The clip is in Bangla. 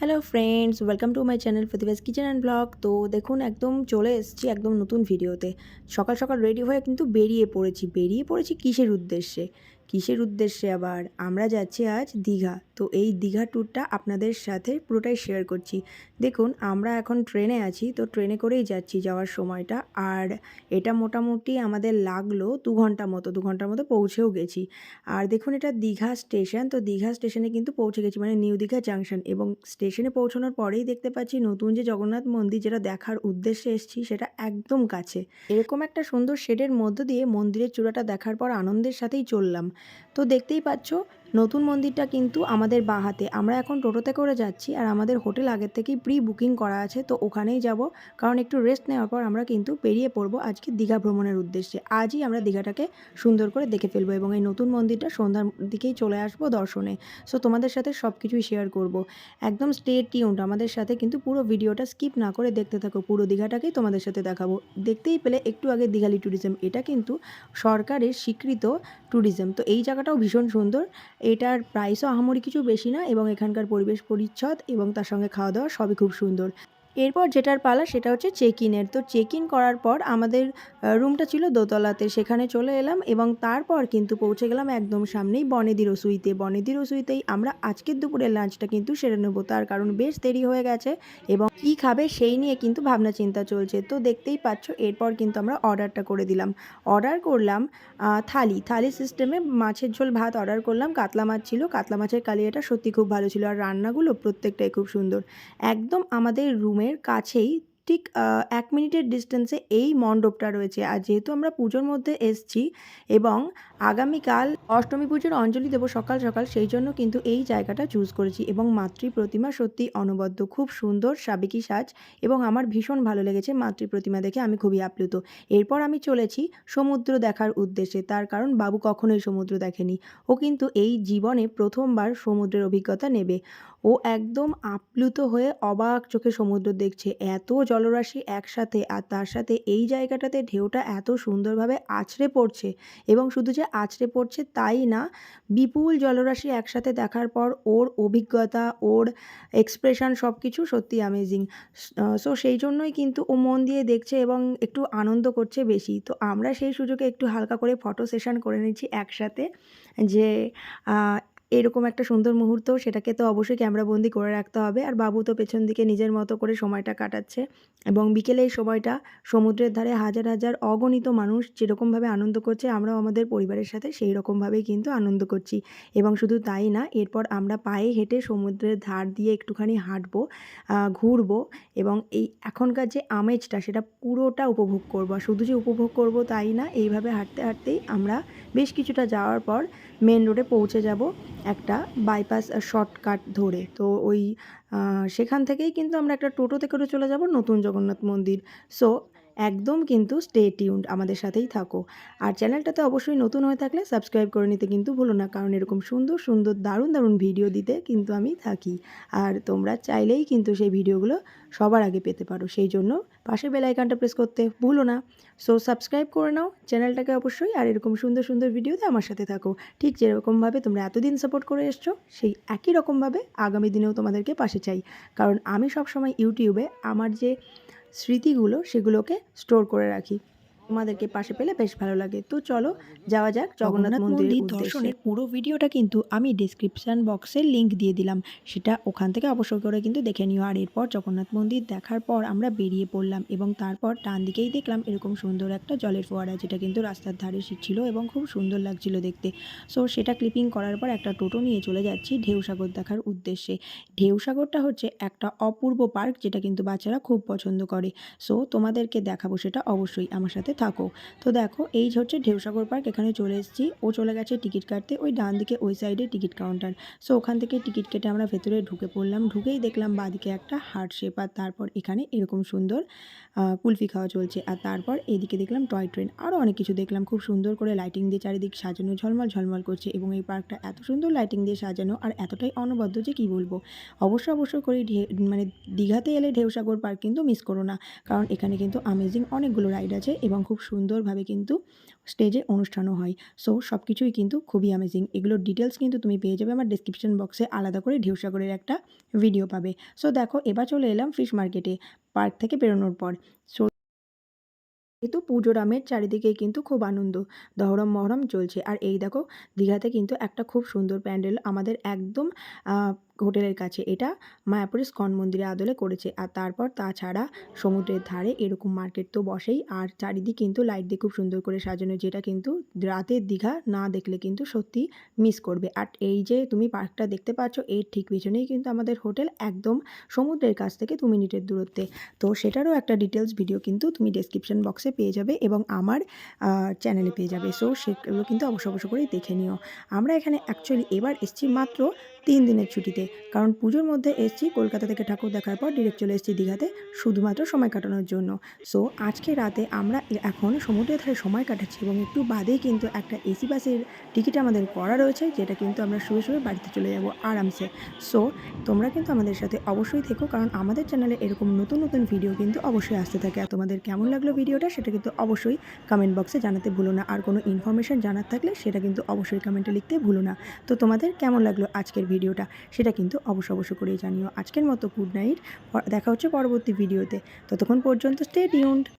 Hello friends welcome to my channel Pratibha's kitchen and blog তো দেখুন, একদম চলে এসেছি একদম নতুন ভিডিওতে। সকাল সকাল রেডি হয়ে কিন্তু বেরিয়ে পড়েছি। বেরিয়ে পড়েছি কিসের উদ্দেশ্যে? কিসের উদ্দেশ্যে আবার? আমরা যাচ্ছি আজ দীঘা। তো এই দীঘা ট্যুরটা আপনাদের সাথে পুরোটাই শেয়ার করছি। দেখুন, আমরা এখন ট্রেনে আছি, তো ট্রেনে করেই যাচ্ছি যাওয়ার সময়টা। আর এটা মোটামুটি আমাদের লাগল দু ঘণ্টা মতো, দু ঘণ্টার মতো পৌঁছেও গেছি। আর দেখুন, এটা দীঘা স্টেশন তো দীঘা স্টেশনে কিন্তু পৌঁছে গেছি মানে নিউ দীঘা জাংশন এবং স্টেশনে পৌঁছানোর পরেই দেখতে পাচ্ছি নতুন যে জগন্নাথ মন্দির যেটা দেখার উদ্দেশ্যে এসেছি, সেটা একদম কাছে। এরকম একটা সুন্দর শেডের মধ্য দিয়ে মন্দিরের চূড়াটা দেখার পর আনন্দের সাথেই চললাম। তো দেখতেই পাচ্ছ নতুন মন্দিরটা কিন্তু আমাদের বাহাতে আমরা এখন টোটোতে করে যাচ্ছি আর আমাদের হোটেল আগের থেকেই প্রি বুকিং করা আছে, তো ওখানেই যাব। কারণ একটু রেস্ট নেওয়ার পর আমরা কিন্তু পেরিয়ে পড়ব আজকে দীঘা ভ্রমণের উদ্দেশ্যে। আজই আমরা দীঘাটাকে সুন্দর করে দেখে ফেলব এবং এই নতুন মন্দিরটা সন্ধ্যার দিকেই চলে আসব দর্শনে। সো তোমাদের সাথে সব কিছুই শেয়ার করব। একদম স্টে টিউন্ড আমাদের সাথে কিন্তু পুরো ভিডিওটা স্কিপ না করে দেখতে থাকো। পুরো দীঘাটাকেই তোমাদের সাথে দেখাবো। দেখতেই পেলে একটু আগে দীঘালি ট্যুরিজম এটা কিন্তু সরকারের স্বীকৃত ট্যুরিজম তো এই জায়গাটাও ভীষণ সুন্দর। এটার প্রাইসও আহামরি কিছু বেশি না এবং এখানকার পরিবেশ পরিচ্ছদ এবং তার সঙ্গে খাওয়া দাওয়া সবই খুব সুন্দর। এরপর যেটার পালা সেটা হচ্ছে চেক ইনের তো চেক ইন করার পর আমাদের রুমটা ছিল দোতলাতে, সেখানে চলে এলাম এবং তারপর কিন্তু পৌঁছে গেলাম একদম সামনেই বনেদি রসুইতে। বনেদি রসুইতেই আমরা আজকের দুপুরের লাঞ্চটা কিন্তু সেরে নেব। তার কারণ বেশ দেরি হয়ে গেছে এবং কী খাবে সেই নিয়ে কিন্তু ভাবনা চিন্তা চলছে। তো দেখতেই পাচ্ছ এরপর কিন্তু আমরা অর্ডারটা করে দিলাম। অর্ডার করলাম থালি। থালি সিস্টেমে মাছের ঝোল ভাত অর্ডার করলাম। কাতলা মাছ ছিল। কাতলা মাছের কালিয়াটা সত্যি খুব ভালো ছিল। আর রান্নাগুলো প্রত্যেকটাই খুব সুন্দর। একদম আমাদের রুমের কাছেই ঠিক এক মিনিটের ডিস্টেন্সে এই মণ্ডপটা রয়েছে। আর যেহেতু আমরা পুজোর মধ্যে এসছি এবং আগামীকাল অষ্টমী পুজোর অঞ্জলি দেবো সকাল সকাল, সেই জন্য কিন্তু এই জায়গাটা চুজ করেছি। এবং মাতৃ প্রতিমা সত্যি অনবদ্য, খুব সুন্দর, সাবেকি সাজ এবং আমার ভীষণ ভালো লেগেছে মাতৃ প্রতিমা দেখে, আমি খুবই আপ্লুত। এরপর আমি চলেছি সমুদ্র দেখার উদ্দেশ্যে, তার কারণ বাবু কখনোই সমুদ্র দেখেনি। ও কিন্তু এই জীবনে প্রথমবার সমুদ্রের অভিজ্ঞতা নেবে। ও একদম আপ্লুত হয়ে অবাক চোখে সমুদ্র দেখছে। এত জলরাশি একসাথে আর তার সাথে এই জায়গাটাতে ঢেউটা এত সুন্দরভাবে আছড়ে পড়ছে এবং শুধু যে আছড়ে পড়ছে তাই না, বিপুল জলরাশি একসাথে দেখার পর ওর অভিজ্ঞতা, ওর এক্সপ্রেশন সব কিছু সত্যি অ্যামেজিং সো সেই জন্যই কিন্তু ও মন দিয়ে দেখছে এবং একটু আনন্দ করছে বেশি। তো আমরা সেই সুযোগে একটু হালকা করে ফটো সেশন করে নিচ্ছি একসাথে যে এরকম একটা সুন্দর মুহূর্ত, সেটাকে তো অবশ্যই ক্যামেরাবন্দি করে রাখতে হবে। আর বাবু তো পেছন দিকে নিজের মতো করে সময়টা কাটাচ্ছে এবং বিকেলে এই সময়টা সমুদ্রের ধারে হাজার হাজার অগণিত মানুষ যেরকমভাবে আনন্দ করছে, আমরাও আমাদের পরিবারের সাথে সেই রকমভাবেই কিন্তু আনন্দ করছি। এবং শুধু তাই না, এরপর আমরা পায়ে হেঁটে সমুদ্রের ধার দিয়ে একটুখানি হাঁটবো ঘুরবো এবং এই এখনকার যে আমেজটা, সেটা পুরোটা উপভোগ করব। শুধু যে উপভোগ করব তাই না, এইভাবে হাঁটতে হাঁটতেই আমরা বেশ কিছুটা যাওয়ার পর মেন রোডে পৌঁছে যাব। একটা বাইপাস শর্টকাট ধরে। তো ওই সেখান থেকেই কিন্তু আমরা একটা টোটোতে করে চলে যাব নতুন জগন্নাথ মন্দির। সো একদম কিন্তু স্টে টিউন্ড আমাদের সাথেই থাকো। আর চ্যানেলটাতে অবশ্যই নতুন হয়ে থাকলে সাবস্ক্রাইব করে নিতে কিন্তু ভুলো না, কারণ এরকম সুন্দর সুন্দর, দারুণ দারুণ ভিডিও দিতে কিন্তু আমি থাকি। আর তোমরা চাইলেই কিন্তু সেই ভিডিওগুলো সবার আগে পেতে পারো। সেই জন্য পাশে বেল আইকনটা প্রেস করতে ভুলো না। সো সাবস্ক্রাইব করে নাও চ্যানেলটাকে অবশ্যই আর এরকম সুন্দর সুন্দর ভিডিওতে আমার সাথে থাকো। ঠিক যেরকমভাবে তোমরা এতদিন সাপোর্ট করে এসছো, সেই একই রকমভাবে আগামী দিনেও তোমাদেরকে পাশে চাই। কারণ আমি সবসময় ইউটিউবে আমার যে স্মৃতিগুলো সেগুলোকে স্টোর করে রাখি। তোমাদেরকে পাশে পেলে বেশ ভালো লাগে। তো চলো যাওয়া যাক জগন্নাথ মন্দির দর্শনের পুরো ভিডিওটা কিন্তু আমি ডিসক্রিপশান বক্সে লিংক দিয়ে দিলাম। সেটা ওখান থেকে অবশ্যই করে কিন্তু দেখে নিও। আর এরপর জগন্নাথ মন্দির দেখার পর আমরা বেরিয়ে পড়লাম এবং তারপর ডান দিকেই দেখলাম এরকম সুন্দর একটা জলের ফোয়ারা যেটা কিন্তু রাস্তার ধারে ছিল এবং খুব সুন্দর লাগছিল দেখতে। সো সেটা ক্লিপিং করার পর একটা টোটো নিয়ে চলে যাচ্ছি ঢেউসাগর দেখার উদ্দেশ্যে। ঢেউসাগরটা হচ্ছে একটা অপূর্ব পার্ক যেটা কিন্তু বাচ্চারা খুব পছন্দ করে। সো তোমাদেরকে দেখাবো সেটা অবশ্যই। আমার সাথে থাকো তো দেখো, এই হচ্ছে ঢেউসাগর পার্ক, এখানে চলে এসেছি। ও চলে গেছে টিকিট কাটতে, ওই ডান দিকে, ওই সাইডে টিকিট কাউন্টার সো ওখান থেকে টিকিট কেটে আমরা ভেতরে ঢুকে পড়লাম। ঢুকেই দেখলাম বাদিকে একটা হার্ট শেপ আর তারপর এখানে এরকম সুন্দর কুলফি খাওয়া চলছে। আর তারপর এদিকে দেখলাম টয় ট্রেন আরও অনেক কিছু দেখলাম। খুব সুন্দর করে লাইটিং দিয়ে চারিদিক সাজানো, ঝলমল ঝলমল করছে এবং এই পার্কটা এত সুন্দর লাইটিং দিয়ে সাজানো আর এতটাই অনবদ্য যে কী বলব? অবশ্য অবশ্য করে মানে দীঘাতে এলে ঢেউসাগর পার্ক কিন্তু মিস করো না। কারণ এখানে কিন্তু আমেজিং অনেকগুলো রাইড আছে এবং খুব সুন্দরভাবে কিন্তু স্টেজে অনুষ্ঠানও হয়। সো সব কিছুই কিন্তু খুবই অ্যামেজিং এগুলোর ডিটেলস কিন্তু তুমি পেয়ে যাবে আমার ডিসক্রিপশন বক্সে আলাদা করে ঢেউসাগরের একটা ভিডিও পাবে। সো দেখো, এবার চলে এলাম ফিশ মার্কেটে পার্ক থেকে বেরোনোর পর। সো কিন্তু পুজোর আমের চারিদিকেই কিন্তু খুব আনন্দ, দহরম মহরম চলছে। আর এই দেখো, দীঘাতে কিন্তু একটা খুব সুন্দর প্যান্ডেল আমাদের একদম হোটেলের কাছে। এটা মায়াপুরের স্কন মন্দিরের আদলে করেছে। আর তারপর তাছাড়া সমুদ্রের ধারে এরকম মার্কেট তো বসেই। আর চারিদিক কিন্তু লাইট দিয়ে খুব সুন্দর করে সাজানো। যেটা কিন্তু রাতের দীঘা না দেখলে কিন্তু সত্যি মিস করবে। আর এই যে তুমি পার্কটা দেখতে পাচ্ছ, এর ঠিক পিছনেই কিন্তু আমাদের হোটেল একদম সমুদ্রের কাছ থেকে দু মিনিটের দূরত্বে। তো সেটারও একটা ডিটেলস ভিডিও কিন্তু তুমি ডেসক্রিপশন বক্সে পেয়ে যাবে এবং আমার চ্যানেলে পেয়ে যাবে। সো সেগুলো কিন্তু অবশ্য অবশ্য করেই দেখে নিও। আমরা এখানে অ্যাকচুয়ালি এবার এসেছি মাত্র তিন দিনের ছুটিতে। কারণ পুজোর মধ্যে এসেছি, কলকাতা থেকে ঠাকুর দেখার পর ডিরেক্ট চলে এসেছি দীঘাতে, শুধুমাত্র সময় কাটানোর জন্য। সো আজকে রাতে আমরা এখন সমুদ্রের ধারে সময় কাটাচ্ছি এবং একটু বাদেই কিন্তু একটা এসি বাসের টিকিট আমাদের করা রয়েছে, যেটা কিন্তু আমরা শুয়ে শুয়ে বাড়িতে চলে যাব আরামসে। সো তোমরা কিন্তু আমাদের সাথে অবশ্যই থেকো, কারণ আমাদের চ্যানেলে এরকম নতুন নতুন ভিডিও কিন্তু অবশ্যই আসতে থাকে। আর তোমাদের কেমন লাগল ভিডিওটা সেটা কিন্তু অবশ্যই কমেন্ট বক্সে জানাতে ভুলো না। আর কোনো ইনফরমেশন জানার থাকলে, সেটা কিন্তু অবশ্যই কমেন্টে লিখতে ভুলো না। তো তোমাদের কেমন লাগল আজকের ভিডিওটা, সেটা কিন্তু অবশ্য অবশ্য করেই জানিও। আজকের মতো গুড নাইট দেখা হচ্ছে পরবর্তী ভিডিওতে। ততক্ষণ পর্যন্ত স্টে টিউন্ড